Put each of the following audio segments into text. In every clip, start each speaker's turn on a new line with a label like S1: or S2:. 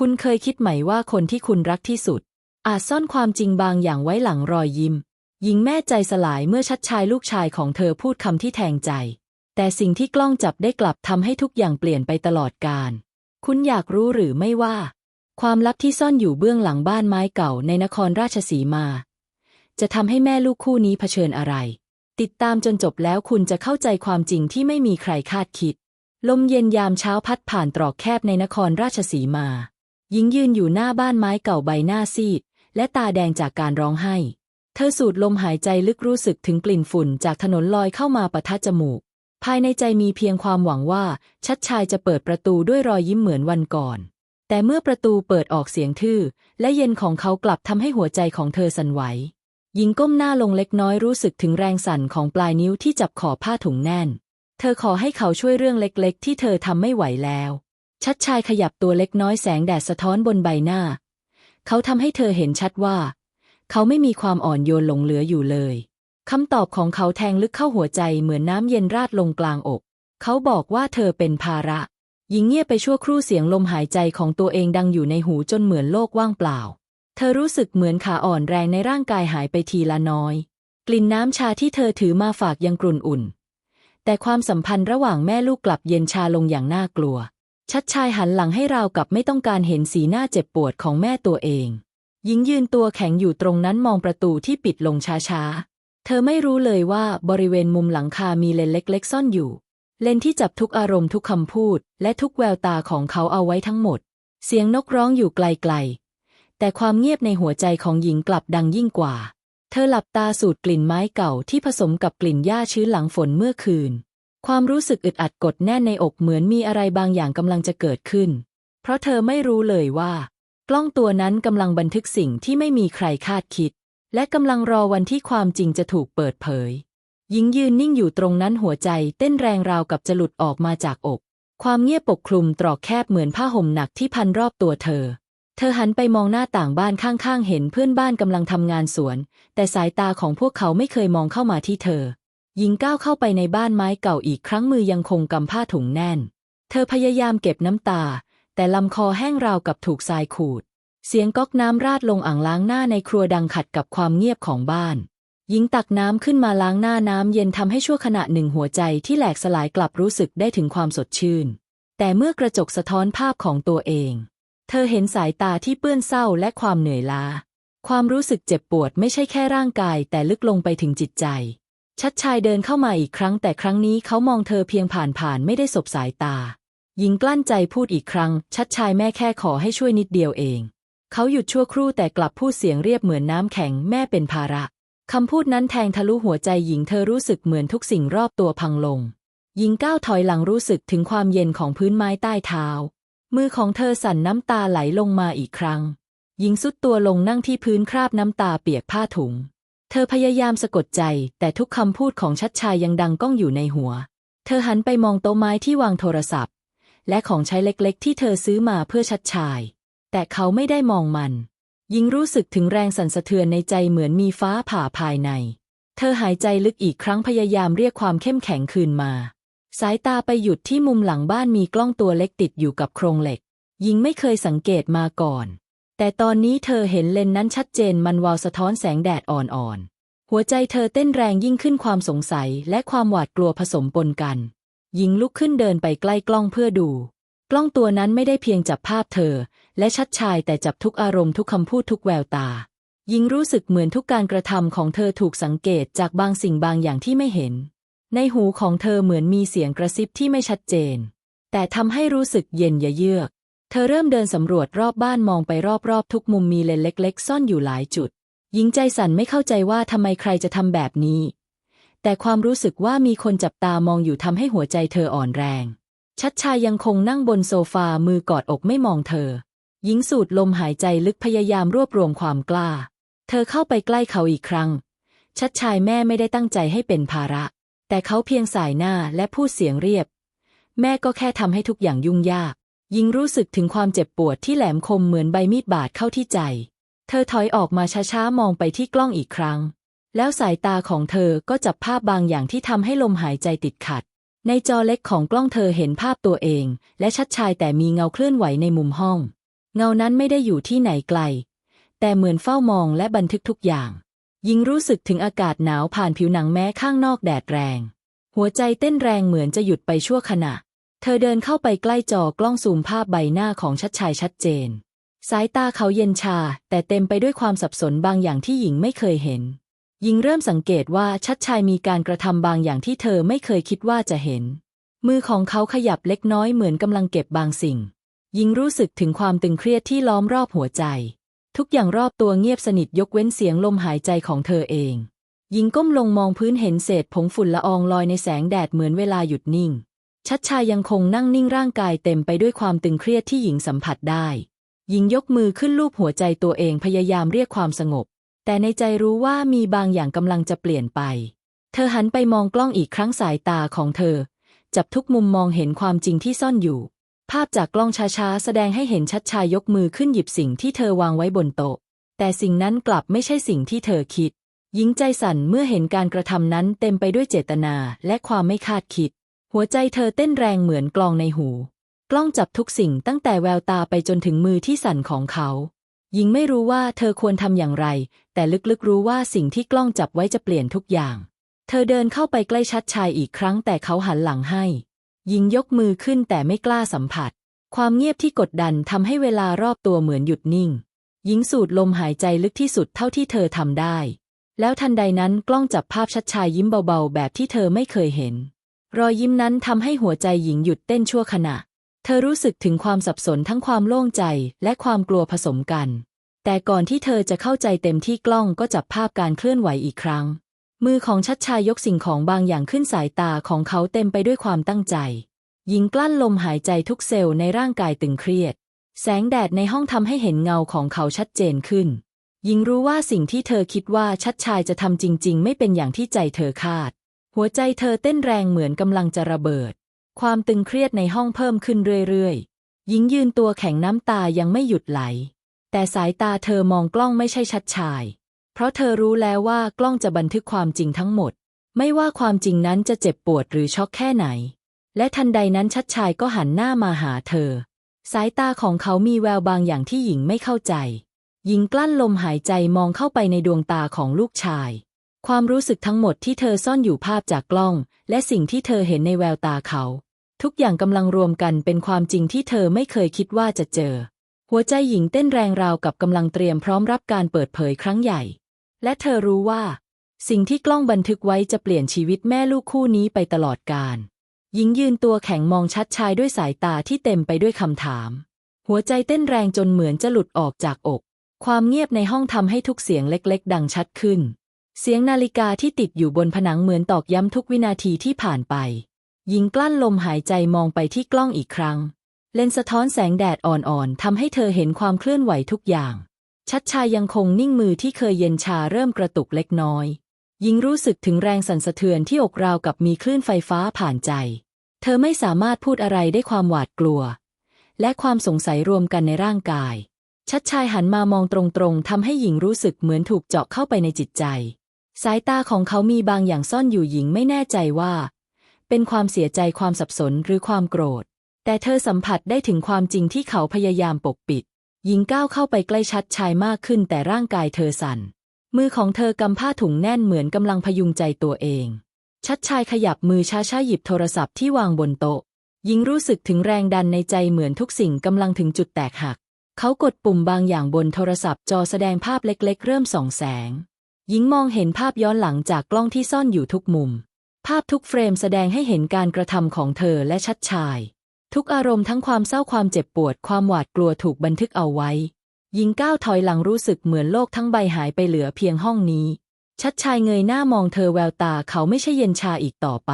S1: คุณเคยคิดไหมว่าคนที่คุณรักที่สุด อาจซ่อนความจริงบางอย่างไว้หลังรอยยิ้ม หญิงแม่ใจสลายเมื่อชัดชายลูกชายของเธอพูดคำที่แทงใจ แต่สิ่งที่กล้องจับได้กลับทำให้ทุกอย่างเปลี่ยนไปตลอดกาลคุณอยากรู้หรือไม่ว่า ความลับที่ซ่อนอยู่เบื้องหลังบ้านไม้เก่าในนครราชสีมา จะทำให้แม่ลูกคู่นี้เผชิญอะไร ติดตามจนจบแล้วคุณจะเข้าใจความจริงที่ไม่มีใครคาดคิด ลมเย็นยามเช้าพัดผ่านตรอกแคบในนครราชสีมา หญิงยืนอยู่หน้าบ้านไม้เก่าใบหน้าซีด และตาแดงจากการร้องไห้ เธอสูดลมหายใจลึกรู้สึกถึงกลิ่นฝุ่นจากถนนลอยเข้ามาปะทะจมูก ภายในใจมีเพียงความหวังว่า ชัดชายจะเปิดประตูด้วยรอยยิ้มเหมือนวันก่อน แต่เมื่อประตูเปิดออกเสียงทื่อ และเย็นของเขากลับทำให้หัวใจของเธอสั่นไหวหญิงก้มหน้าลงเล็กน้อยรู้สึกถึงแรงสั่นของปลายนิ้วที่จับขอบผ้าถุงแน่น เธอขอให้เขาช่วยเรื่องเล็กๆ ที่เธอทำไม่ไหวแล้ว ชัดชายขยับตัวเล็กน้อยแสงแดดสะท้อนบนใบหน้า เขาทำให้เธอเห็นชัดว่า เขาไม่มีความอ่อนโยนหลงเหลืออยู่เลยคำตอบของเขาแทงลึกเข้าหัวใจเหมือนน้ำเย็นราดลงกลางอก เขาบอกว่าเธอเป็นภาระ หญิงเงียบไปชั่วครู่เสียงลมหายใจของตัวเองดังอยู่ในหูจนเหมือนโลกว่างเปล่า เธอรู้สึกเหมือนขาอ่อนแรงในร่างกายหายไปทีละน้อย กลิ่นน้ำชาที่เธอถือมาฝากยังกรุ่นอุ่น แต่ความสัมพันธ์ระหว่างแม่ลูกกลับเย็นชาลงอย่างน่ากลัว ชัดชายหันหลังให้ราวกับไม่ต้องการเห็นสีหน้าเจ็บปวดของแม่ตัวเอง หญิงยืนตัวแข็งอยู่ตรงนั้นมองประตูที่ปิดลงช้าๆ เธอไม่รู้เลยว่าบริเวณมุมหลังคามีเลนเล็กๆ ซ่อนอยู่ เลนที่จับทุกอารมณ์ทุกคำพูด และทุกแววตาของเขาเอาไว้ทั้งหมด เสียงนกร้องอยู่ไกลๆ แต่ความเงียบในหัวใจของหญิงกลับดังยิ่งกว่า เธอหลับตาสูดกลิ่นไม้เก่าที่ผสมกับกลิ่นหญ้าชื้นหลังฝนเมื่อคืน ความรู้สึกอึดอัดกดแน่นในอกเหมือนมีอะไรบางอย่างกำลังจะเกิดขึ้น เพราะเธอไม่รู้เลยว่า กล้องตัวนั้นกำลังบันทึกสิ่งที่ไม่มีใครคาดคิด และกำลังรอวันที่ความจริงจะถูกเปิดเผย หญิงยืนนิ่งอยู่ตรงนั้นหัวใจเต้นแรงราวกับจะหลุดออกมาจากอก ความเงียบปกคลุมตรอกแคบเหมือนผ้าห่มหนักที่พันรอบตัวเธอ เธอหันไปมองหน้าต่างบ้านข้างๆ เห็นเพื่อนบ้านกำลังทำงานสวน แต่สายตาของพวกเขาไม่เคยมองเข้ามาที่เธอ หญิงก้าวเข้าไปในบ้านไม้เก่าอีกครั้งมือยังคงกำผ้าถุงแน่น เธอพยายามเก็บน้ำตา แต่ลำคอแห้งราวกับถูกทรายขูด เสียงก๊อกน้ำราดลงอ่างล้างหน้าในครัวดังขัดกับความเงียบของบ้าน หญิงตักน้ำขึ้นมาล้างหน้าน้ำเย็นทำให้ชั่วขณะหนึ่งหัวใจที่แหลกสลายกลับรู้สึกได้ถึงความสดชื่น แต่เมื่อกระจกสะท้อนภาพของตัวเอง เธอเห็นสายตาที่เปื้อนเศร้าและความเหนื่อยล้า ความรู้สึกเจ็บปวดไม่ใช่แค่ร่างกายแต่ลึกลงไปถึงจิตใจ ชัดชายเดินเข้ามาอีกครั้งแต่ครั้งนี้เขามองเธอเพียงผ่านๆไม่ได้สบสายตา หญิงกลั้นใจพูดอีกครั้ง ชัดชายแม่แค่ขอให้ช่วยนิดเดียวเอง เขาหยุดชั่วครู่แต่กลับพูดเสียงเรียบเหมือนน้ำแข็งแม่เป็นภาระคำพูดนั้นแทงทะลุหัวใจหญิงเธอรู้สึกเหมือนทุกสิ่งรอบตัวพังลง หญิงก้าวถอยหลังรู้สึกถึงความเย็นของพื้นไม้ใต้เท้า มือของเธอสั่นน้ำตาไหลลงมาอีกครั้ง หญิงสุดตัวลงนั่งที่พื้นคราบน้ำตาเปียกผ้าถุง ธอพยายามสะกดใจ แต่ทุกคำพูดของชัดชายยังดังก้องอยู่ในหัว เธอหันไปมองโต๊ะไม้ที่วางโทรศัพท์ และของใช้เล็กๆ ที่เธอซื้อมาเพื่อชัดชาย แต่เขาไม่ได้มองมันหญิงรู้สึกถึงแรงสั่นสะเทือนในใจเหมือนมีฟ้าผ่าภายใน เธอหายใจลึกอีกครั้งพยายามเรียกความเข้มแข็งคืนมา สายตาไปหยุดที่มุมหลังบ้านมีกล้องตัวเล็กติดอยู่กับโครงเหล็กหญิงไม่เคยสังเกตมาก่อน แต่ตอนนี้เธอเห็นเลนนั้นชัดเจนมันวาวสะท้อนแสงแดดอ่อนๆ หัวใจเธอเต้นแรงยิ่งขึ้นความสงสัยและความหวาดกลัวผสมปนกัน หญิงลุกขึ้นเดินไปใกล้กล้องเพื่อดู กล้องตัวนั้นไม่ได้เพียงจับภาพเธอ และชัดชายแต่จับทุกอารมณ์ทุกคำพูดทุกแววตา หญิงรู้สึกเหมือนทุกการกระทำของเธอถูกสังเกตจากบางสิ่งบางอย่างที่ไม่เห็น ในหูของเธอเหมือนมีเสียงกระซิบที่ไม่ชัดเจน แต่ทำให้รู้สึกเย็นยะเยือก ธอเริ่มเดินสำรวจรอบบ้านมองไปรอบๆ ทุกมุมมีเลนเล็ก ๆ ซ่อนอยู่หลายจุด หญิงใจสั่นไม่เข้าใจว่าทำไมใครจะทำแบบนี้ แต่ความรู้สึกว่ามีคนจับตามองอยู่ทำให้หัวใจเธออ่อนแรง ชัดชายยังคงนั่งบนโซฟามือกอดอกไม่มองเธอ หญิงสูดลมหายใจลึกพยายามรวบรวมความกล้า เธอเข้าไปใกล้เขาอีกครั้ง ชัดชายแม่ไม่ได้ตั้งใจให้เป็นภาระ แต่เขาเพียงสายหน้าและพูดเสียงเรียบ แม่ก็แค่ทำให้ทุกอย่างยุ่งยาก หญิงรู้สึกถึงความเจ็บปวดที่แหลมคมเหมือนใบมีดบาดเข้าที่ใจ เธอถอยออกมาช้าๆ มองไปที่กล้องอีกครั้ง แล้วสายตาของเธอก็จับภาพบางอย่างที่ทำให้ลมหายใจติดขัด ในจอเล็กของกล้องเธอเห็นภาพตัวเอง และชัดชายแต่มีเงาเคลื่อนไหวในมุมห้อง เงานั้นไม่ได้อยู่ที่ไหนไกล แต่เหมือนเฝ้ามองและบันทึกทุกอย่างหญิงรู้สึกถึงอากาศหนาวผ่านผิวหนังแม้ข้างนอกแดดแรง หัวใจเต้นแรงเหมือนจะหยุดไปชั่วขณะ เธอเดินเข้าไปใกล้จอกล้องซูมภาพใบหน้าของชัดชายชัดเจน สายตาเขาเย็นชา แต่เต็มไปด้วยความสับสนบางอย่างที่หญิงไม่เคยเห็น หญิงเริ่มสังเกตว่าชัดชายมีการกระทำบางอย่างที่เธอไม่เคยคิดว่าจะเห็น มือของเขาขยับเล็กน้อยเหมือนกำลังเก็บบางสิ่ง หญิงรู้สึกถึงความตึงเครียดที่ล้อมรอบหัวใจ ทุกอย่างรอบตัวเงียบสนิทยกเว้นเสียงลมหายใจของเธอเอง หญิงก้มลงมองพื้นเห็นเศษผงฝุ่นละอองลอยในแสงแดดเหมือนเวลาหยุดนิ่ง ชัดชายยังคงนั่งนิ่งร่างกายเต็มไปด้วยความตึงเครียดที่หญิงสัมผัสได้ หญิงยกมือขึ้นลูบหัวใจตัวเองพยายามเรียกความสงบ แต่ในใจรู้ว่ามีบางอย่างกำลังจะเปลี่ยนไป เธอหันไปมองกล้องอีกครั้งสายตาของเธอ จับทุกมุมมองเห็นความจริงที่ซ่อนอยู่ ภาพจากกล้องช้าๆแสดงให้เห็นชัดชายยกมือขึ้นหยิบสิ่งที่เธอวางไว้บนโต๊ะ แต่สิ่งนั้นกลับไม่ใช่สิ่งที่เธอคิด หญิงใจสั่นเมื่อเห็นการกระทำนั้นเต็มไปด้วยเจตนาและความไม่คาดคิด หัวใจเธอเต้นแรงเหมือนกลองในหู กล้องจับทุกสิ่งตั้งแต่แววตาไปจนถึงมือที่สั่นของเขาหญิงไม่รู้ว่าเธอควรทำอย่างไร แต่ลึกๆรู้ว่าสิ่งที่กล้องจับไว้จะเปลี่ยนทุกอย่าง เธอเดินเข้าไปใกล้ชัดชายอีกครั้งแต่เขาหันหลังให้ หญิงยกมือขึ้นแต่ไม่กล้าสัมผัส ความเงียบที่กดดันทำให้เวลารอบตัวเหมือนหยุดนิ่ง หญิงสูดลมหายใจลึกที่สุดเท่าที่เธอทำได้ แล้วทันใดนั้นกล้องจับภาพชัดชายยิ้มเบาๆ แบบที่เธอไม่เคยเห็น รอยยิ้มนั้นทำให้หัวใจหญิงหยุดเต้นชั่วขณะ เธอรู้สึกถึงความสับสนทั้งความโล่งใจและความกลัวผสมกัน แต่ก่อนที่เธอจะเข้าใจเต็มที่กล้องก็จับภาพการเคลื่อนไหวอีกครั้ง มือของชัดชายยกสิ่งของบางอย่างขึ้นสายตาของเขาเต็มไปด้วยความตั้งใจ หญิงกลั้นลมหายใจทุกเซลล์ในร่างกายตึงเครียด แสงแดดในห้องทำให้เห็นเงาของเขาชัดเจนขึ้น หญิงรู้ว่าสิ่งที่เธอคิดว่าชัดชายจะทำจริง ๆ ไม่เป็นอย่างที่ใจเธอคาด หัวใจเธอเต้นแรงเหมือนกำลังจะระเบิด ความตึงเครียดในห้องเพิ่มขึ้นเรื่อยๆ หญิงยืนตัวแข็งน้ำตายังไม่หยุดไหล แต่สายตาเธอมองกล้องไม่ใช่ชัดชาย เพราะเธอรู้แล้วว่ากล้องจะบันทึกความจริงทั้งหมด ไม่ว่าความจริงนั้นจะเจ็บปวดหรือช็อกแค่ไหน และทันใดนั้นชัดชายก็หันหน้ามาหาเธอ สายตาของเขามีแววบางอย่างที่หญิงไม่เข้าใจ หญิงกลั้นลมหายใจมองเข้าไปในดวงตาของลูกชาย ความรู้สึกทั้งหมดที่เธอซ่อนอยู่ภาพจากกล้อง และสิ่งที่เธอเห็นในแววตาเขา ทุกอย่างกำลังรวมกันเป็นความจริงที่เธอไม่เคยคิดว่าจะเจอ หัวใจหญิงเต้นแรงราวกับกำลังเตรียมพร้อมรับการเปิดเผยครั้งใหญ่ และเธอรู้ว่า สิ่งที่กล้องบันทึกไว้จะเปลี่ยนชีวิตแม่ลูกคู่นี้ไปตลอดกาลหญิงยืนตัวแข็งมองชัดชายด้วยสายตาที่เต็มไปด้วยคำถาม หัวใจเต้นแรงจนเหมือนจะหลุดออกจากอก ความเงียบในห้องทำให้ทุกเสียงเล็ก ๆ ดังชัดขึ้น เสียงนาฬิกาที่ติดอยู่บนผนังเหมือนตอกย้ำทุกวินาทีที่ผ่านไป หญิงกลั้นลมหายใจมองไปที่กล้องอีกครั้ง เลนส์สะท้อนแสงแดดอ่อนๆทำให้เธอเห็นความเคลื่อนไหวทุกอย่าง ชัดชายยังคงนิ่งมือที่เคยเย็นชาเริ่มกระตุกเล็กน้อย หญิงรู้สึกถึงแรงสั่นสะเทือนที่อกราวกับมีคลื่นไฟฟ้าผ่านใจ เธอไม่สามารถพูดอะไรได้ความหวาดกลัว และความสงสัยรวมกันในร่างกาย ชัดชายหันมามองตรงๆทำให้หญิงรู้สึกเหมือนถูกเจาะเข้าไปในจิตใจ สายตาของเขามีบางอย่างซ่อนอยู่หญิงไม่แน่ใจว่า เป็นความเสียใจความสับสนหรือความโกรธ แต่เธอสัมผัสได้ถึงความจริงที่เขาพยายามปกปิด หญิงก้าวเข้าไปใกล้ชัดชายมากขึ้นแต่ร่างกายเธอสั่น มือของเธอกำผ้าถุงแน่นเหมือนกำลังพยุงใจตัวเอง ชัดชายขยับมือช้าๆหยิบโทรศัพท์ที่วางบนโต๊ะ หญิงรู้สึกถึงแรงดันในใจเหมือนทุกสิ่งกำลังถึงจุดแตกหัก เขากดปุ่มบางอย่างบนโทรศัพท์จอแสดงภาพเล็ก ๆ เริ่มส่องแสง หญิงมองเห็นภาพย้อนหลังจากกล้องที่ซ่อนอยู่ทุกมุม ภาพทุกเฟรมแสดงให้เห็นการกระทำของเธอและชัดชาย ทุกอารมณ์ทั้งความเศร้าความเจ็บปวดความหวาดกลัวถูกบันทึกเอาไว้ หญิงก้าวถอยหลังรู้สึกเหมือนโลกทั้งใบหายไปเหลือเพียงห้องนี้ ชัดชายเงยหน้ามองเธอแววตาเขาไม่ใช่เย็นชาอีกต่อไป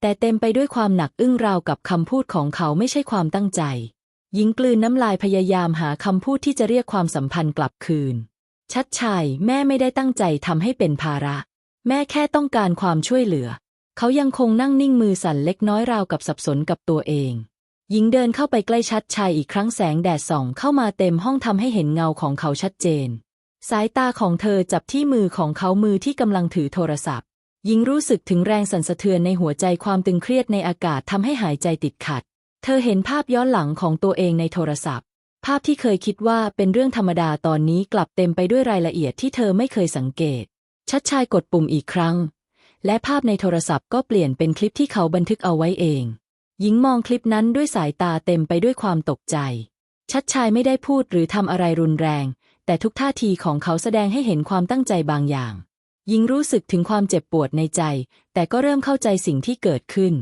S1: แต่เต็มไปด้วยความหนักอึ้งราวกับคำพูดของเขาไม่ใช่ความตั้งใจ หญิงกลืนน้ำลายพยายามหาคำพูดที่จะเรียกความสัมพันธ์กลับคืน ชัดชายแม่ไม่ได้ตั้งใจทำให้เป็นภาระ แม่แค่ต้องการความช่วยเหลือ เขายังคงนั่งนิ่งมือสั่นเล็กน้อยราวกับสับสนกับตัวเอง หญิงเดินเข้าไปใกล้ชัดชายอีกครั้งแสงแดดส่องเข้ามาเต็มห้องทำให้เห็นเงาของเขาชัดเจน สายตาของเธอจับที่มือของเขามือที่กำลังถือโทรศัพท์ หญิงรู้สึกถึงแรงสั่นสะเทือนในหัวใจความตึงเครียดในอากาศทำให้หายใจติดขัด เธอเห็นภาพย้อนหลังของตัวเองในโทรศัพท์ ภาพที่เคยคิดว่าเป็นเรื่องธรรมดาตอนนี้กลับเต็มไปด้วยรายละเอียดที่เธอไม่เคยสังเกต ชัดชายกดปุ่มอีกครั้ง และภาพในโทรศัพท์ก็เปลี่ยนเป็นคลิปที่เขาบันทึกเอาไว้เอง หญิงมองคลิปนั้นด้วยสายตาเต็มไปด้วยความตกใจ ชัดชายไม่ได้พูดหรือทำอะไรรุนแรง แต่ทุกท่าทีของเขาแสดงให้เห็นความตั้งใจบางอย่าง หญิงรู้สึกถึงความเจ็บปวดในใจ แต่ก็เริ่มเข้าใจสิ่งที่เกิดขึ้น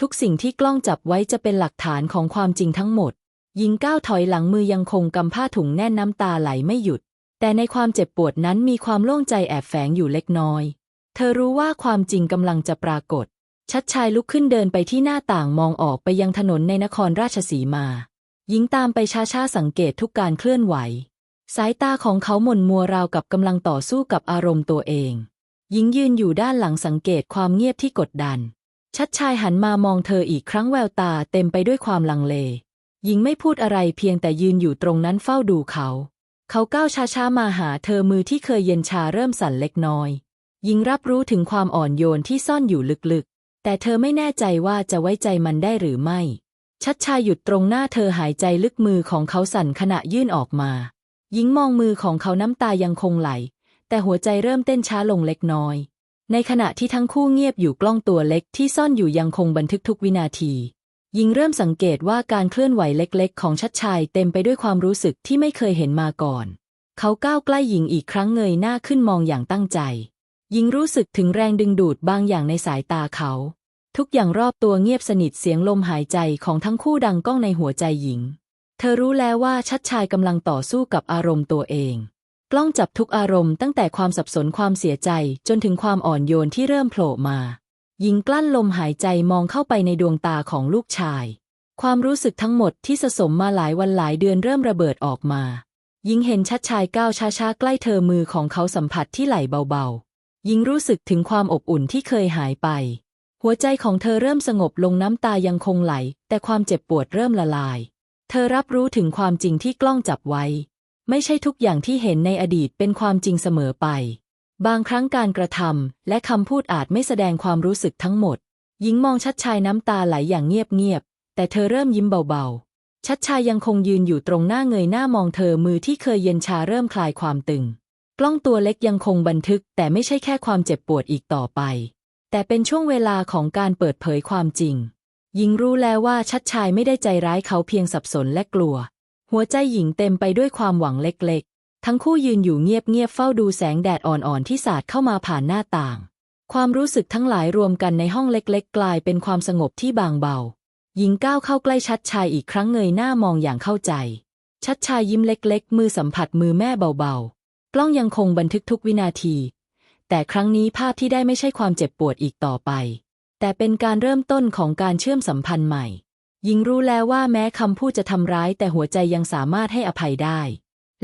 S1: ทุกสิ่งที่กล้องจับไว้จะเป็นหลักฐานของความจริงทั้งหมด หญิงก้าวถอยหลังมือยังคงกำผ้าถุงแน่นน้ำตาไหลไม่หยุด แต่ในความเจ็บปวดนั้นมีความโล่งใจแอบแฝงอยู่เล็กน้อย เธอรู้ว่าความจริงกำลังจะปรากฏ ชัดชายลุกขึ้นเดินไปที่หน้าต่างมองออกไปยังถนนในนครราชสีมา หญิงตามไปช้าๆสังเกตทุกการเคลื่อนไหว สายตาของเขาหม่นมัวราวกับกำลังต่อสู้กับอารมณ์ตัวเอง หญิงยืนอยู่ด้านหลังสังเกตความเงียบที่กดดัน ชัดชายหันมามองเธออีกครั้งแววตาเต็มไปด้วยความลังเล หญิงไม่พูดอะไรเพียงแต่ยืนอยู่ตรงนั้นเฝ้าดูเขา เขาก้าวช้าๆมาหาเธอมือที่เคยเย็นชาเริ่มสั่นเล็กน้อย หญิงรับรู้ถึงความอ่อนโยนที่ซ่อนอยู่ลึกๆ แต่เธอไม่แน่ใจว่าจะไว้ใจมันได้หรือไม่ ชัดชายหยุดตรงหน้าเธอหายใจลึกมือของเขาสั่นขณะยื่นออกมา หญิงมองมือของเขาน้ำตายังคงไหล แต่หัวใจเริ่มเต้นช้าลงเล็กน้อย ในขณะที่ทั้งคู่เงียบอยู่กล้องตัวเล็กที่ซ่อนอยู่ยังคงบันทึกทุกวินาที หญิงเริ่มสังเกตว่าการเคลื่อนไหวเล็กๆ ของชัดชายเต็มไปด้วยความรู้สึกที่ไม่เคยเห็นมาก่อน เขาก้าวใกล้หญิงอีกครั้งเงยหน้าขึ้นมองอย่างตั้งใจ หญิงรู้สึกถึงแรงดึงดูดบางอย่างในสายตาเขา ทุกอย่างรอบตัวเงียบสนิทเสียงลมหายใจของทั้งคู่ดังก้องในหัวใจหญิง เธอรู้แล้วว่าชัดชายกำลังต่อสู้กับอารมณ์ตัวเอง กล้องจับทุกอารมณ์ตั้งแต่ความสับสนความเสียใจจนถึงความอ่อนโยนที่เริ่มโผล่มา หญิงกลั้นลมหายใจมองเข้าไปในดวงตาของลูกชาย ความรู้สึกทั้งหมดที่สะสมมาหลายวันหลายเดือนเริ่มระเบิดออกมา หญิงเห็นชัดชายก้าวช้าๆใกล้เธอมือของเขาสัมผัสที่ไหล่เบาๆ หญิงรู้สึกถึงความอบอุ่นที่เคยหายไป หัวใจของเธอเริ่มสงบลงน้ำตายังคงไหล แต่ความเจ็บปวดเริ่มละลาย เธอรับรู้ถึงความจริงที่กล้องจับไว้ ไม่ใช่ทุกอย่างที่เห็นในอดีตเป็นความจริงเสมอไป บางครั้งการกระทำและคำพูดอาจไม่แสดงความรู้สึกทั้งหมด หญิงมองชัดชายน้ำตาไหลอย่างเงียบๆ แต่เธอเริ่มยิ้มเบาๆ ชัดชายยังคงยืนอยู่ตรงหน้าเงยหน้ามองเธอมือที่เคยเย็นชาเริ่มคลายความตึง กล้องตัวเล็กยังคงบันทึก แต่ไม่ใช่แค่ความเจ็บปวดอีกต่อไป แต่เป็นช่วงเวลาของการเปิดเผยความจริง หญิงรู้แล้วว่าชัดชายไม่ได้ใจร้ายเขาเพียงสับสนและกลัว หัวใจหญิงเต็มไปด้วยความหวังเล็กๆ ทั้งคู่ยืนอยู่เงียบๆเฝ้าดูแสงแดดอ่อนๆที่สาดเข้ามาผ่านหน้าต่าง ความรู้สึกทั้งหลายรวมกันในห้องเล็กๆ กลายเป็นความสงบที่บางเบา หญิงก้าวเข้าใกล้ชัดชายอีกครั้งเงยหน้ามองอย่างเข้าใจ ชัดชายยิ้มเล็กๆ มือสัมผัสมือแม่เบาๆ กล้องยังคงบันทึกทุกวินาที แต่ครั้งนี้ภาพที่ได้ไม่ใช่ความเจ็บปวดอีกต่อไป แต่เป็นการเริ่มต้นของการเชื่อมสัมพันธ์ใหม่ หญิงรู้แล้วว่าแม้คำพูดจะทำร้ายแต่หัวใจยังสามารถให้อภัยได้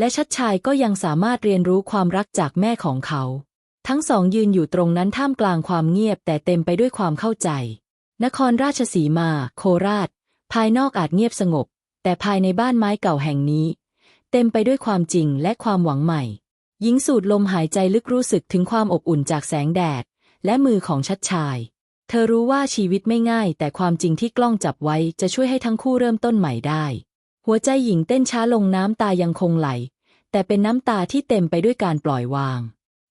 S1: และชัดชายก็ยังสามารถเรียนรู้ความรักจากแม่ของเขา ทั้งสองยืนอยู่ตรงนั้นท่ามกลางความเงียบแต่เต็มไปด้วยความเข้าใจ นครราชสีมา โคราช ภายนอกอาจเงียบสงบ แต่ภายในบ้านไม้เก่าแห่งนี้ เต็มไปด้วยความจริงและความหวังใหม่ หญิงสูดลมหายใจลึกรู้สึกถึงความอบอุ่นจากแสงแดด และมือของชัดชาย เธอรู้ว่าชีวิตไม่ง่าย แต่ความจริงที่กล้องจับไว้จะช่วยให้ทั้งคู่เริ่มต้นใหม่ได้ หัวใจหญิงเต้นช้าลงน้ำตายังคงไหล แต่เป็นน้ำตาที่เต็มไปด้วยการปล่อยวาง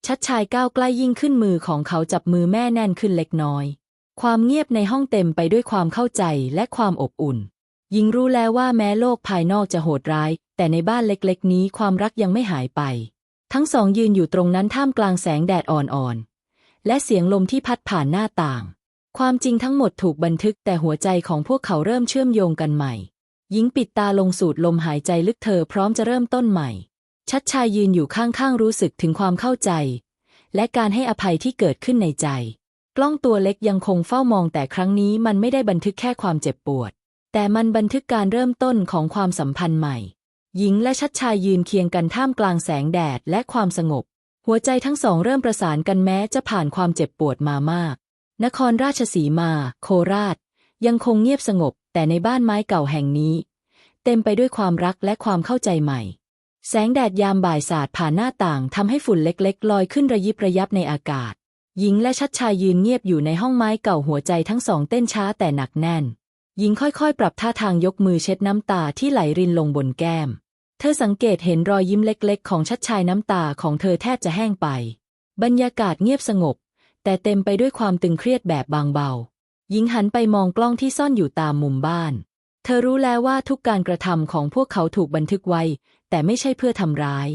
S1: ชัดชายก้าวใกล้ยิ่งขึ้นมือของเขาจับมือแม่แน่นขึ้นเล็กน้อย ความเงียบในห้องเต็มไปด้วยความเข้าใจและความอบอุ่น หญิงรู้แล้วว่าแม้โลกภายนอกจะโหดร้าย แต่ในบ้านเล็กๆ นี้ความรักยังไม่หายไป ทั้งสองยืนอยู่ตรงนั้นท่ามกลางแสงแดดอ่อนๆและเสียงลมที่พัดผ่านหน้าต่าง ความจริงทั้งหมดถูกบันทึกแต่หัวใจของพวกเขาเริ่มเชื่อมโยงกันใหม่ หญิงปิดตาลงสูดลมหายใจลึกเธอพร้อมจะเริ่มต้นใหม่ ชัดชายยืนอยู่ข้างๆรู้สึกถึงความเข้าใจ และการให้อภัยที่เกิดขึ้นในใจ กล้องตัวเล็กยังคงเฝ้ามองแต่ครั้งนี้มันไม่ได้บันทึกแค่ความเจ็บปวด แต่มันบันทึกการเริ่มต้นของความสัมพันธ์ใหม่ หญิงและชัดชายยืนเคียงกันท่ามกลางแสงแดดและความสงบ หัวใจทั้งสองเริ่มประสานกันแม้จะผ่านความเจ็บปวดมามาก นครราชสีมา โคราช ยังคงเงียบสงบ แต่ในบ้านไม้เก่าแห่งนี้ เต็มไปด้วยความรักและความเข้าใจใหม่ แสงแดดยามบ่ายสาดผ่านหน้าต่างทำให้ฝุ่นเล็กๆ ลอยขึ้นระยิบระยับในอากาศ หญิงและชัดชายยืนเงียบอยู่ในห้องไม้เก่าหัวใจทั้งสองเต้นช้าแต่หนักแน่น หญิงค่อยๆ ปรับท่าทางยกมือเช็ดน้ำตาที่ไหลรินลงบนแก้ม เธอสังเกตเห็นรอยยิ้มเล็กๆ ของชัดชายน้ำตาของเธอแทบจะแห้งไป บรรยากาศเงียบสงบ แต่เต็มไปด้วยความตึงเครียดแบบบางเบา หญิงหันไปมองกล้องที่ซ่อนอยู่ตามมุมบ้าน เธอรู้แล้วว่าทุกการกระทำของพวกเขาถูกบันทึกไว้ แต่ไม่ใช่เพื่อทำร้าย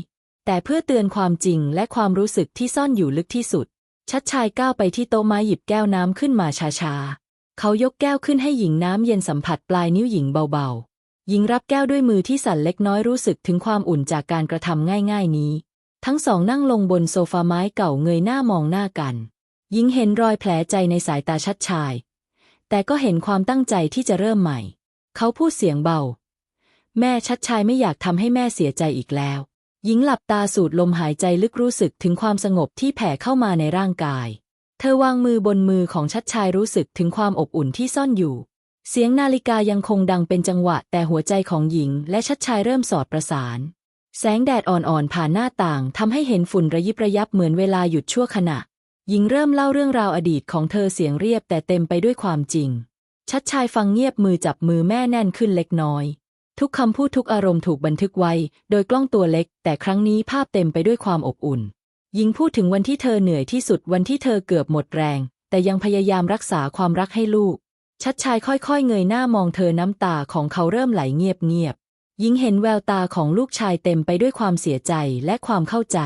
S1: แต่เพื่อเตือนความจริงและความรู้สึกที่ซ่อนอยู่ลึกที่สุด ชัดชายก้าวไปที่โต๊ะไม้หยิบแก้วน้ำขึ้นมาช้าๆ เขายกแก้วขึ้นให้หญิงน้ำเย็นสัมผัสปลายนิ้วหญิงเบาๆ หญิงรับแก้วด้วยมือที่สั่นเล็กน้อยรู้สึกถึงความอุ่นจากการกระทำง่ายๆนี้ ทั้งสองนั่งลงบนโซฟาไม้เก่าเงยหน้า มองหน้ากัน หญิงเห็นรอยแผลใจในสายตาชัดชาย แต่ก็เห็นความตั้งใจที่จะเริ่มใหม่ เขาพูดเสียงเบา แม่ชัดชายไม่อยากทำให้แม่เสียใจอีกแล้ว หญิงหลับตาสูดลมหายใจลึกรู้สึกถึงความสงบที่แผ่เข้ามาในร่างกาย เธอวางมือบนมือของชัดชายรู้สึกถึงความอบอุ่นที่ซ่อนอยู่ เสียงนาฬิกายังคงดังเป็นจังหวะ แต่หัวใจของหญิงและชัดชายเริ่มสอดประสาน แสงแดดอ่อนๆผ่านหน้าต่างทำให้เห็นฝุ่นระยิบระยับเหมือนเวลาหยุดชั่วขณะ หญิงเริ่มเล่าเรื่องราวอดีตของเธอเสียงเรียบแต่เต็มไปด้วยความจริง ชัดชายฟังเงียบมือจับมือแม่แน่นขึ้นเล็กน้อย ทุกคำพูดทุกอารมณ์ถูกบันทึกไว้ โดยกล้องตัวเล็ก แต่ครั้งนี้ภาพเต็มไปด้วยความอบอุ่น หญิงพูดถึงวันที่เธอเหนื่อยที่สุดวันที่เธอเกือบหมดแรง แต่ยังพยายามรักษาความรักให้ลูก ชัดชายค่อยๆ เงยหน้ามองเธอน้ำตาของเขาเริ่มไหลเงียบๆหญิงเห็นแววตาของลูกชายเต็มไปด้วยความเสียใจและความเข้าใจ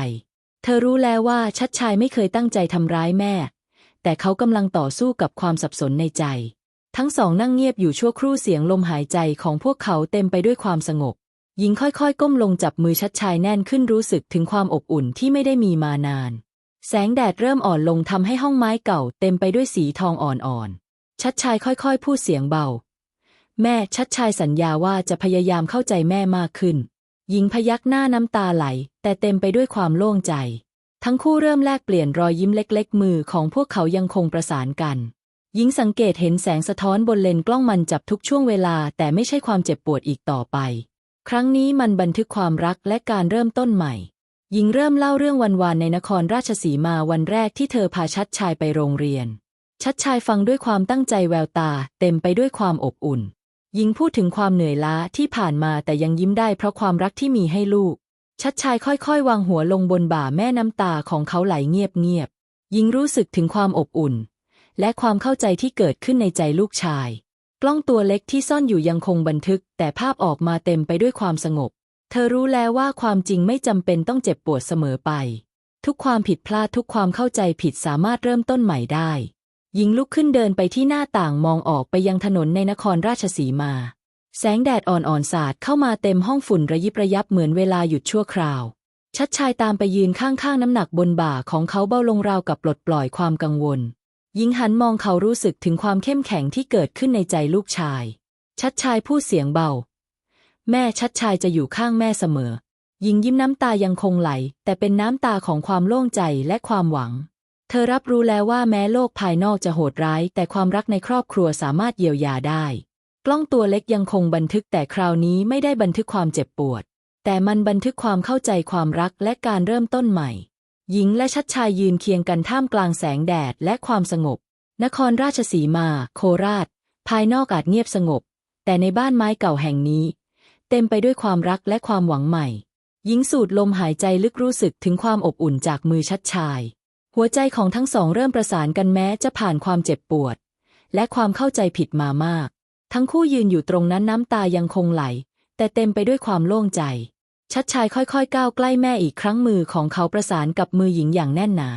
S1: เธอรู้แล้วว่าชัดชายไม่เคยตั้งใจทำร้ายแม่ แต่เขากำลังต่อสู้กับความสับสนในใจ ทั้งสองนั่งเงียบอยู่ชั่วครู่เสียงลมหายใจของพวกเขาเต็มไปด้วยความสงบ หญิงค่อยๆ ก้มลงจับมือชัดชายแน่นขึ้นรู้สึกถึงความอบอุ่นที่ไม่ได้มีมานาน แสงแดดเริ่มอ่อนลงทำให้ห้องไม้เก่าเต็มไปด้วยสีทองอ่อนๆ ชัดชายค่อยๆ พูดเสียงเบา แม่ชัดชายสัญญาว่าจะพยายามเข้าใจแม่มากขึ้น หญิงพยักหน้าน้ำตาไหล แต่เต็มไปด้วยความโล่งใจ ทั้งคู่เริ่มแลกเปลี่ยนรอยยิ้มเล็ก ๆ มือของพวกเขายังคงประสานกัน หญิงสังเกตเห็นแสงสะท้อนบนเลนกล้องมันจับทุกช่วงเวลา แต่ไม่ใช่ความเจ็บปวดอีกต่อไป ครั้งนี้มันบันทึกความรักและการเริ่มต้นใหม่ หญิงเริ่มเล่าเรื่องวันวานในนครราชสีมาวันแรกที่เธอพาชัดชายไปโรงเรียน ชัดชายฟังด้วยความตั้งใจแววตา เต็มไปด้วยความอบอุ่น หญิงพูดถึงความเหนื่อยล้าที่ผ่านมาแต่ยังยิ้มได้เพราะความรักที่มีให้ลูก ชัดชายค่อยๆ วางหัวลงบนบ่าแม่น้ำตาของเขาไหลเงียบๆหญิงรู้สึกถึงความอบอุ่น และความเข้าใจที่เกิดขึ้นในใจลูกชาย กล้องตัวเล็กที่ซ่อนอยู่ยังคงบันทึก แต่ภาพออกมาเต็มไปด้วยความสงบ เธอรู้แล้วว่าความจริงไม่จำเป็นต้องเจ็บปวดเสมอไป ทุกความผิดพลาดทุกความเข้าใจผิดสามารถเริ่มต้นใหม่ได้ หญิงลุกขึ้นเดินไปที่หน้าต่างมองออกไปยังถนนในนครราชสีมา แสงแดดอ่อนๆสาดเข้ามาเต็มห้องฝุ่นระยิบระยับเหมือนเวลาหยุดชั่วคราว ชัดชายตามไปยืนข้างๆน้ำหนักบนบ่าของเขาเบาลงราวกับปลดปล่อยความกังวล หญิงหันมองเขารู้สึกถึงความเข้มแข็งที่เกิดขึ้นในใจลูกชาย ชัดชายพูดเสียงเบา แม่ชัดชายจะอยู่ข้างแม่เสมอหญิงยิ้มน้ำตายังคงไหล แต่เป็นน้ำตาของความโล่งใจและความหวัง เธอรับรู้แล้วว่าแม้โลกภายนอกจะโหดร้าย แต่ความรักในครอบครัวสามารถเยียวยาได้ กล้องตัวเล็กยังคงบันทึกแต่คราวนี้ไม่ได้บันทึกความเจ็บปวด แต่มันบันทึกความเข้าใจความรักและการเริ่มต้นใหม่ หญิงและชัดชายยืนเคียงกันท่ามกลางแสงแดดและความสงบ นครราชสีมา โคราช ภายนอกอาจเงียบสงบ แต่ในบ้านไม้เก่าแห่งนี้ เต็มไปด้วยความรักและความหวังใหม่ หญิงสูดลมหายใจลึกรู้สึกถึงความอบอุ่นจากมือชัดชาย หัวใจของทั้งสองเริ่มประสานกันแม้จะผ่านความเจ็บปวด และความเข้าใจผิดมามาก ทั้งคู่ยืนอยู่ตรงนั้นน้ำตายังคงไหล แต่เต็มไปด้วยความโล่งใจ ชัดชายค่อยๆ ก้าวใกล้แม่อีกครั้งมือของเขาประสานกับมือหญิงอย่างแน่นหนา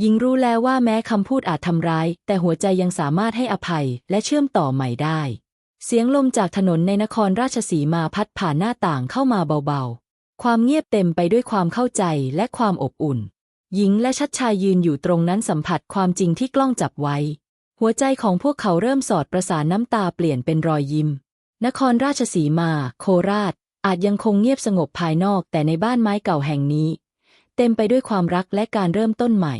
S1: หญิงรู้แล้วว่าแม้คำพูดอาจทำร้าย แต่หัวใจยังสามารถให้อภัยและเชื่อมต่อใหม่ได้ เสียงลมจากถนนในนครราชสีมาพัดผ่านหน้าต่างเข้ามาเบาๆ ความเงียบเต็มไปด้วยความเข้าใจและความอบอุ่น หญิงและชัดชายยืนอยู่ตรงนั้นสัมผัสความจริงที่กล้องจับไว้ หัวใจของพวกเขาเริ่มสอดประสานน้ำตาเปลี่ยนเป็นรอยยิ้ม นครราชสีมา โคราช อาจยังคงเงียบสงบภายนอกแต่ในบ้านไม้เก่าแห่งนี้ เต็มไปด้วยความรักและการเริ่มต้นใหม่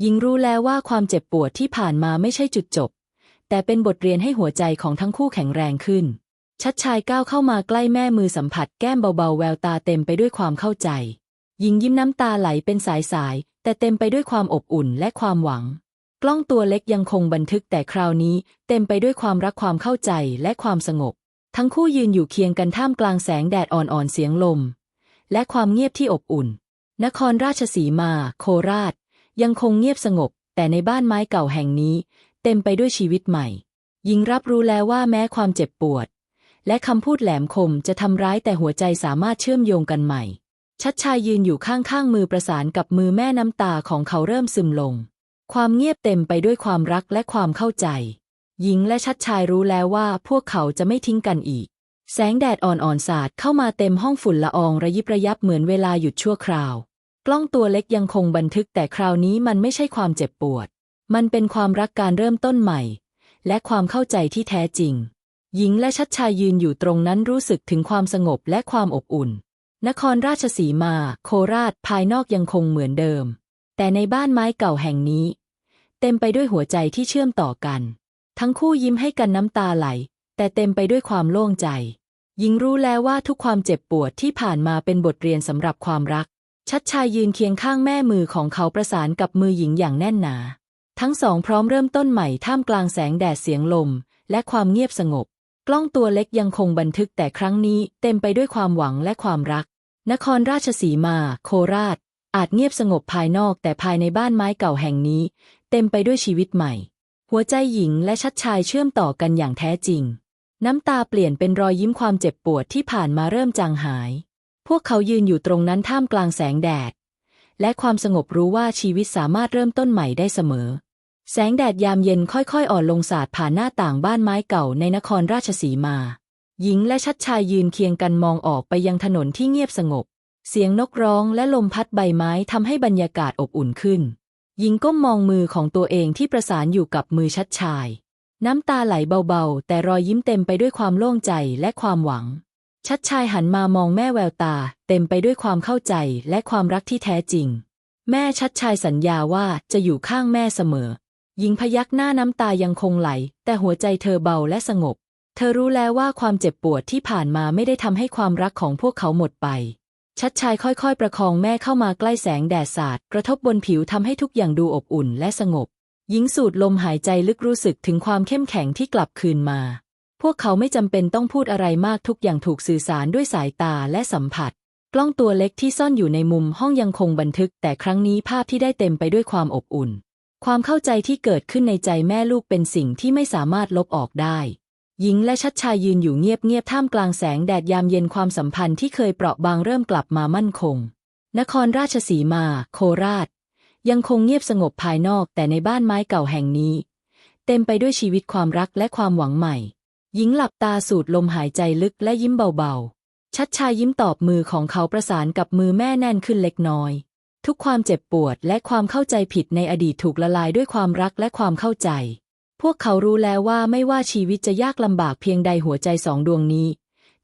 S1: หญิงรู้แล้วว่าความเจ็บปวดที่ผ่านมาไม่ใช่จุดจบ แต่เป็นบทเรียนให้หัวใจของทั้งคู่แข็งแรงขึ้น ชัดชายก้าวเข้ามาใกล้แม่มือสัมผัสแก้มเบาๆแววตาเต็มไปด้วยความเข้าใจ หญิงยิ้มน้ำตาไหลเป็นสายๆแต่เต็มไปด้วยความอบอุ่นและความหวัง กล้องตัวเล็กยังคงบันทึกแต่คราวนี้ เต็มไปด้วยความรักความเข้าใจและความสงบ ทั้งคู่ยืนอยู่เคียงกันท่ามกลางแสงแดดอ่อนๆเสียงลม และความเงียบที่อบอุ่น นครราชสีมา โคราช ยังคงเงียบสงบ แต่ในบ้านไม้เก่าแห่งนี้ เต็มไปด้วยชีวิตใหม่ หญิงรับรู้แล้วว่าแม้ความเจ็บปวด และคำพูดแหลมคมจะทำร้ายแต่หัวใจสามารถเชื่อมโยงกันใหม่ ชัดชายยืนอยู่ข้างๆมือประสานกับมือแม่น้ำตาของเขาเริ่มซึมลง ความเงียบเต็มไปด้วยความรักและความเข้าใจ หญิงและชัดชายรู้แล้วว่าพวกเขาจะไม่ทิ้งกันอีก แสงแดดอ่อนๆสาดเข้ามาเต็มห้องฝุ่นละอองระยิบระยับเหมือนเวลาหยุดชั่วคราว กล้องตัวเล็กยังคงบันทึกแต่คราวนี้มันไม่ใช่ความเจ็บปวด มันเป็นความรักการเริ่มต้นใหม่ และความเข้าใจที่แท้จริง หญิงและชัดชายยืนอยู่ตรงนั้นรู้สึกถึงความสงบและความอบอุ่น นครราชสีมา โคราชภายนอกยังคงเหมือนเดิม แต่ในบ้านไม้เก่าแห่งนี้ เต็มไปด้วยหัวใจที่เชื่อมต่อกัน ทั้งคู่ยิ้มให้กันน้ำตาไหล แต่เต็มไปด้วยความโล่งใจ หญิงรู้แล้วว่าทุกความเจ็บปวดที่ผ่านมาเป็นบทเรียนสำหรับความรัก ชัดชายยืนเคียงข้างแม่มือของเขาประสานกับมือหญิงอย่างแน่นหนา ทั้งสองพร้อมเริ่มต้นใหม่ท่ามกลางแสงแดดเสียงลม และความเงียบสงบ กล้องตัวเล็กยังคงบันทึกแต่ครั้งนี้ เต็มไปด้วยความหวังและความรัก นครราชสีมา โคราช อาจเงียบสงบภายนอกแต่ภายในบ้านไม้เก่าแห่งนี้ เต็มไปด้วยชีวิตใหม่ หัวใจหญิงและชัดชายเชื่อมต่อกันอย่างแท้จริง น้ำตาเปลี่ยนเป็นรอยยิ้มความเจ็บปวดที่ผ่านมาเริ่มจางหาย พวกเขายืนอยู่ตรงนั้นท่ามกลางแสงแดด และความสงบรู้ว่าชีวิตสามารถเริ่มต้นใหม่ได้เสมอ แสงแดดยามเย็นค่อยๆ อ่อนลงสาดผ่านหน้าต่างบ้านไม้เก่าในนครราชสีมา หญิงและชัดชายยืนเคียงกันมองออกไปยังถนนที่เงียบสงบ เสียงนกร้องและลมพัดใบไม้ทำให้บรรยากาศอบอุ่นขึ้น หญิงก้มมองมือของตัวเองที่ประสานอยู่กับมือชัดชาย น้ำตาไหลเบาๆ แต่รอยยิ้มเต็มไปด้วยความโล่งใจและความหวัง ชัดชายหันมามองแม่แววตา เต็มไปด้วยความเข้าใจและความรักที่แท้จริง แม่ชัดชายสัญญาว่าจะอยู่ข้างแม่เสมอ หญิงพยักหน้าน้ำตายังคงไหล แต่หัวใจเธอเบาและสงบ เธอรู้แล้วว่าความเจ็บปวดที่ผ่านมาไม่ได้ทำให้ความรักของพวกเขาหมดไป ชัดชายค่อยๆ ประคองแม่เข้ามาใกล้แสงแดดสาดกระทบบนผิวทำให้ทุกอย่างดูอบอุ่นและสงบ หญิงสูดลมหายใจลึกรู้สึกถึงความเข้มแข็งที่กลับคืนมา พวกเขาไม่จำเป็นต้องพูดอะไรมากทุกอย่างถูกสื่อสารด้วยสายตาและสัมผัส กล้องตัวเล็กที่ซ่อนอยู่ในมุมห้องยังคงบันทึก แต่ครั้งนี้ภาพที่ได้เต็มไปด้วยความอบอุ่น ความเข้าใจที่เกิดขึ้นในใจแม่ลูกเป็นสิ่งที่ไม่สามารถลบออกได้ หญิงและชัดชายยืนอยู่เงียบๆท่ามกลางแสงแดดยามเย็นความสัมพันธ์ที่เคยเปราะบางเริ่มกลับมามั่นคง นครราชสีมา โคราช ยังคงเงียบสงบภายนอกแต่ในบ้านไม้เก่าแห่งนี้ เต็มไปด้วยชีวิตความรักและความหวังใหม่ หญิงหลับตาสูดลมหายใจลึกและยิ้มเบาๆ ชัดชายยิ้มตอบมือของเขาประสานกับมือแม่แน่นขึ้นเล็กน้อย ทุกความเจ็บปวดและความเข้าใจผิดในอดีตถูกละลายด้วยความรักและความเข้าใจ พวกเขารู้แล้วว่าไม่ว่าชีวิตจะยากลำบากเพียงใดหัวใจสองดวงนี้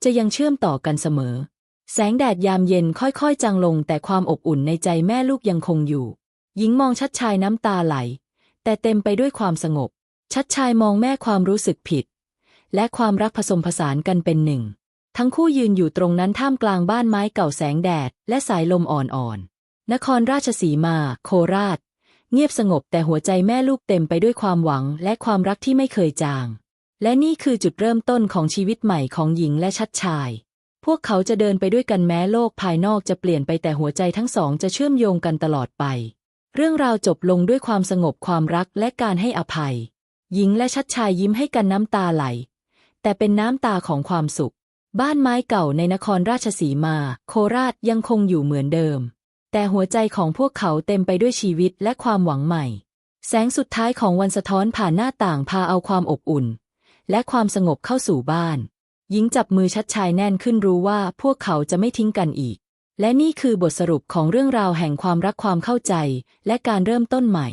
S1: จะยังเชื่อมต่อกันเสมอ แสงแดดยามเย็นค่อยๆจางลง แต่ความอบอุ่นในใจแม่ลูกยังคงอยู่ หญิงมองชัดชายน้ำตาไหล แต่เต็มไปด้วยความสงบ ชัดชายมองแม่ความรู้สึกผิด และความรักผสมผสานกันเป็นหนึ่ง ทั้งคู่ยืนอยู่ตรงนั้นท่ามกลางบ้านไม้เก่าแสงแดด และสายลมอ่อนๆนครราชสีมา โคราช เงียบสงบแต่หัวใจแม่ลูกเต็มไปด้วยความหวังและความรักที่ไม่เคยจาง และนี่คือจุดเริ่มต้นของชีวิตใหม่ของหญิงและชัดชาย พวกเขาจะเดินไปด้วยกันแม้โลกภายนอกจะเปลี่ยนไปแต่หัวใจทั้งสองจะเชื่อมโยงกันตลอดไป เรื่องราวจบลงด้วยความสงบความรักและการให้อภัย หญิงและชัดชายยิ้มให้กันน้ำตาไหล แต่เป็นน้ำตาของความสุข บ้านไม้เก่าในนครราชสีมา โคราชยังคงอยู่เหมือนเดิม แต่หัวใจของพวกเขาเต็มไปด้วยชีวิตและความหวังใหม่ แสงสุดท้ายของวันสะท้อนผ่านหน้าต่างพาเอาความอบอุ่น และความสงบเข้าสู่บ้าน หญิงจับมือชัดชายแน่นขึ้นรู้ว่าพวกเขาจะไม่ทิ้งกันอีก และนี่คือบทสรุปของเรื่องราวแห่งความรักความเข้าใจ และการเริ่มต้นใหม่